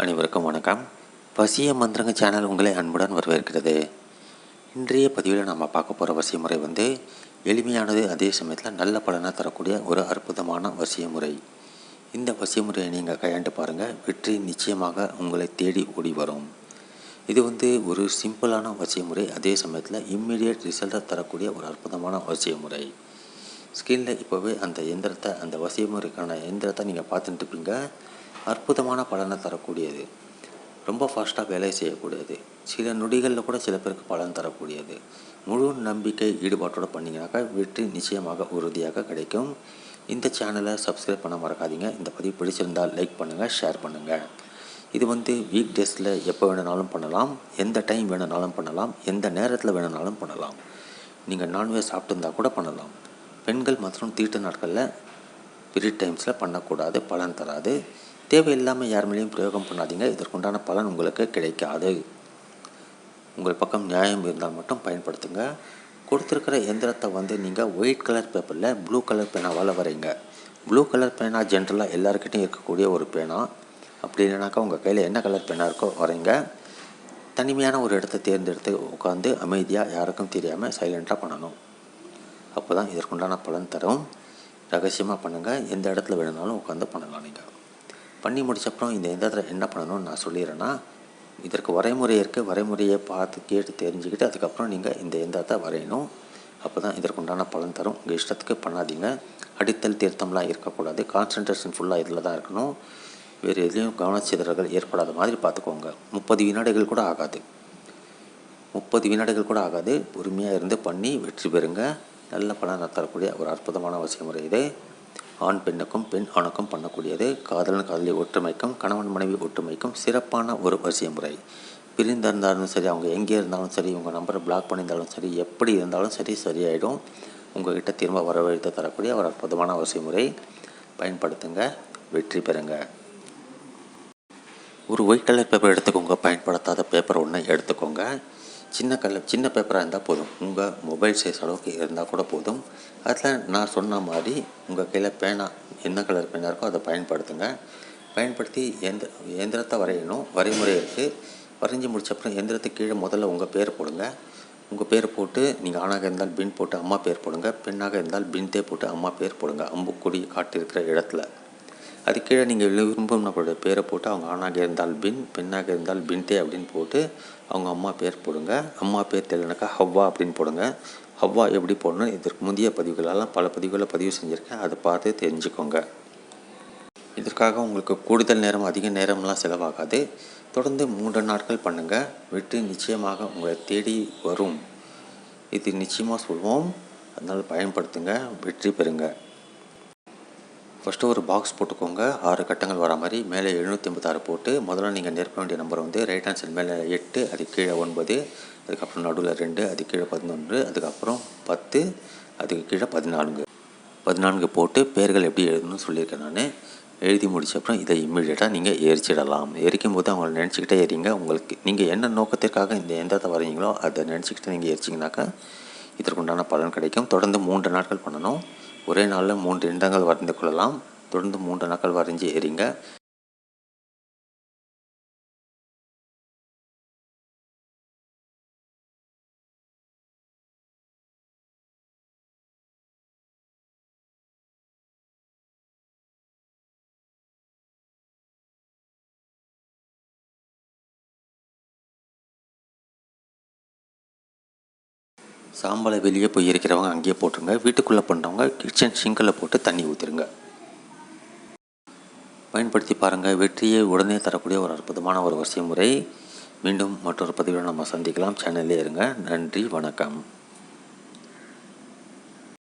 அனைவருக்கும் வணக்கம். வசிய மந்திரங்க சேனல் உங்களை அன்புடன் வரவேற்கிறது. இன்றைய பதிவில் நம்ம பார்க்க போகிற வசிய முறை வந்து எளிமையானது அதே சமயத்தில் நல்ல பலனை தரக்கூடிய ஒரு அற்புதமான வசிய முறை இந்த வசிய முறையை நீங்கள் கையாண்டு பாருங்கள் வெற்றி நிச்சயமாக உங்களை தேடி ஓடி வரும். இது வந்து ஒரு சிம்பிளான வசிய முறை அதே சமயத்தில் இம்மிடியட் ரிசல்ட்டை தரக்கூடிய ஒரு அற்புதமான வசிய முறை ஸ்க்ரீனில் இப்போவே அந்த எந்திரத்தை அந்த வசிய முறைக்கான எந்திரத்தை நீங்கள் பார்த்துட்டு இருப்பீங்க. அற்புதமான பலனை தரக்கூடியது. ரொம்ப ஃபாஸ்ட்டாக வேலை செய்யக்கூடியது. சில நொடிகளில் கூட சில பேருக்கு பலன் தரக்கூடியது. முழு நம்பிக்கை ஈடுபாட்டோடு பண்ணிங்கனாக்கா வெற்றி நிச்சயமாக உறுதியாக கிடைக்கும். இந்த சேனலை சப்ஸ்கிரைப் பண்ண மறக்காதீங்க. இந்த பதிவு பிடிச்சிருந்தால் லைக் பண்ணுங்கள் ஷேர் பண்ணுங்கள் இது வந்து வீக் டேஸில் எப்போ வேணுனாலும் பண்ணலாம். எந்த டைம் வேணுனாலும் பண்ணலாம். எந்த நேரத்தில் வேணுனாலும் பண்ணலாம். நீங்கள் நான்வெஜ் சாப்பிட்டு கூட பண்ணலாம். பெண்கள் மற்றும் தீட்டு நாட்களில் பீரியட் டைம்ஸில் பண்ணக்கூடாது பலன் தராது. தேவையில்லாமல் யார் மேலேயும் பிரயோகம் பண்ணாதீங்க. இதற்குண்டான பலன் உங்களுக்கு கிடைக்காது. உங்கள் பக்கம் நியாயம் இருந்தால் மட்டும் பயன்படுத்துங்க. கொடுத்துருக்கிற எந்திரத்தை வந்து நீங்கள் ஒயிட் கலர் பேப்பரில் ப்ளூ கலர் பேனாவால் வரைங்க ப்ளூ கலர் பேனா ஜென்ரலாக எல்லாருக்கிட்டையும் இருக்கக்கூடிய ஒரு பேனா அப்படி இல்லைனாக்கா உங்கள் கையில் என்ன கலர் பேனா இருக்கோ வரைங்க தனிமையான ஒரு இடத்தை தேர்ந்தெடுத்து உட்காந்து அமைதியாக யாருக்கும் தெரியாமல் சைலண்ட்டாக பண்ணணும். அப்போ தான் இதற்குண்டான பலன் தரும். ரகசியமாக பண்ணுங்கள் எந்த இடத்துல வேணுனாலும் உட்காந்து பண்ணலாம் நீங்கள் பண்ணி முடிச்சப்பறம் இந்த எந்திரத்தில் என்ன பண்ணணும்னு நான் சொல்லிடுறேன்னா இதற்கு வரைமுறை இருக்குது வரைமுறையை பார்த்து கேட்டு தெரிஞ்சுக்கிட்டு அதுக்கப்புறம் நீங்கள் இந்த எந்திரத்தை வரையணும். அப்போ தான் இதற்குண்டான பலன் தரும். உங்கள் இஷ்டத்துக்கு பண்ணாதீங்க. அடித்தல் தீர்த்தம்லாம் இருக்கக்கூடாது. கான்சன்ட்ரேஷன் ஃபுல்லாக இதில் தான் இருக்கணும். வேறு எதுலேயும் கவனச்சிதறல்கள் ஏற்படாத மாதிரி பார்த்துக்கோங்க. முப்பது வினாடிகள் கூட ஆகாது. முப்பது வினாடிகள் கூட ஆகாது. பொறுமையாக இருந்து பண்ணி வெற்றி பெறுங்க. நல்ல பலன் தரக்கூடிய ஒரு அற்புதமான அவசிய முறை இது. ஆண் பெண்ணுக்கும் பெண் ஆணுக்கும் பண்ணக்கூடியது. காதலன் காதலி ஒற்றுமைக்கும் கணவன் மனைவி ஒற்றுமைக்கும் சிறப்பான ஒரு வரிசை முறை பிரிந்திருந்தாலும் சரி அவங்க எங்கே இருந்தாலும் சரி உங்கள் நம்பரை பிளாக் பண்ணியிருந்தாலும் சரி எப்படி இருந்தாலும் சரி சரியாயிடும். உங்கள்கிட்ட திரும்ப வரவழைத்து தரக்கூடிய ஒரு அற்புதமான அவசிய முறை பயன்படுத்துங்க வெற்றி பெறுங்க. ஒரு ஒயிட் கலர் பேப்பர் எடுத்துக்கோங்க பயன்படுத்தாத பேப்பர் ஒன்று எடுத்துக்கோங்க. சின்ன கலர் சின்ன பேப்பராக இருந்தால் போதும். உங்கள் மொபைல் சைஸ் அளவுக்கு இருந்தால் கூட போதும். அதில் நான் சொன்ன மாதிரி உங்கள் கையில் பேனா என்ன கலர் பேனா இருக்கோ அதை பயன்படுத்துங்க. பயன்படுத்தி எந்த எந்திரத்தை வரையணும் வரைமுறை இருக்குது வரைஞ்சி முடிச்சப்பறம் எந்திரத்துக்கு கீழே முதல்ல உங்கள் பேர் போடுங்க. உங்கள் பேர் போட்டு நீங்கள் ஆணாக இருந்தால் பின் போட்டு அம்மா பேர் போடுங்க. பெண்ணாக இருந்தால் பின்தே போட்டு அம்மா பேர் போடுங்க. அம்புக்குடி காட்டிருக்கிற இடத்துல. அது கீழே நீங்கள் விரும்பும் நம்மளோட பேரை போட்டு அவங்க ஆணாக இருந்தால் பின் பெண்ணாக இருந்தால் பின்தே அப்படின்னு போட்டு அவங்க அம்மா பேர் போடுங்க. அம்மா பேர் தெரியலனாக்கா ஹவ்வா அப்படின்னு போடுங்க. ஹவ்வா எப்படி போடணும் இதற்கு முந்தைய பதிவுகளெல்லாம் பல பதிவுகளை பதிவு செஞ்சுருக்கேன். அதை பார்த்து தெரிஞ்சுக்கோங்க. இதற்காக உங்களுக்கு கூடுதல் நேரம் அதிக நேரம்லாம் செலவாகாது. தொடர்ந்து மூன்று நாட்கள் பண்ணுங்கள் வெற்றி நிச்சயமாக உங்களை தேடி வரும். இது நிச்சயமாக சொல்வோம். அதனால் பயன்படுத்துங்க. வெற்றி பெறுங்கள் ஃபஸ்ட்டு ஒரு பாக்ஸ் போட்டுக்கோங்க. ஆறு கட்டங்கள் வர மாதிரி. மேலே எழுநூற்றி ஐம்பத்தாறு போட்டு முதல்ல நீங்கள் நிரப்ப வேண்டிய நம்பர் வந்து ரைட் ஹேண்ட் சைட் மேலே எட்டு அது கீழே ஒன்பது அதுக்கப்புறம் நடுவில் ரெண்டு அது கீழே பதினொன்று அதுக்கப்புறம் பத்து அதுக்கு கீழே பதினான்கு. பதினான்கு போட்டு பேர்கள் எப்படி எழுதணும்னு சொல்லியிருக்கேன் நான். எழுதி முடிச்ச அப்புறம் இதை இம்மிடியேட்டாக நீங்கள் எரிச்சிடலாம். எரிக்கும் போது அவங்கள நினச்சிக்கிட்டே எறிங்க உங்களுக்கு நீங்கள் என்ன நோக்கத்திற்காக இந்த எந்தத்தை வரீங்களோ அதை நினச்சிக்கிட்டு நீங்கள் எரிச்சிங்கனாக்கா இதற்குண்டான பலன் கிடைக்கும். தொடர்ந்து மூன்று நாட்கள் பண்ணணும். ஒரே நாளில் மூன்று எண்ணங்கள் வரைந்து கொள்ளலாம். தொடர்ந்து மூன்று நாட்கள் வரைஞ்சி எறிங்க சாம்பலை வெளியே போய் இருக்கிறவங்க அங்கேயே போட்டுருங்க. வீட்டுக்குள்ளே பண்ணுறவங்க கிச்சன் சிங்கில் போட்டு தண்ணி ஊற்றிருங்க பயன்படுத்தி பாருங்கள் வெற்றியை உடனே தரக்கூடிய ஒரு அற்புதமான ஒரு வரிசை முறை மீண்டும் மற்றொரு பதிவில் நம்ம சந்திக்கலாம். சேனல்லே இருங்க. நன்றி வணக்கம்.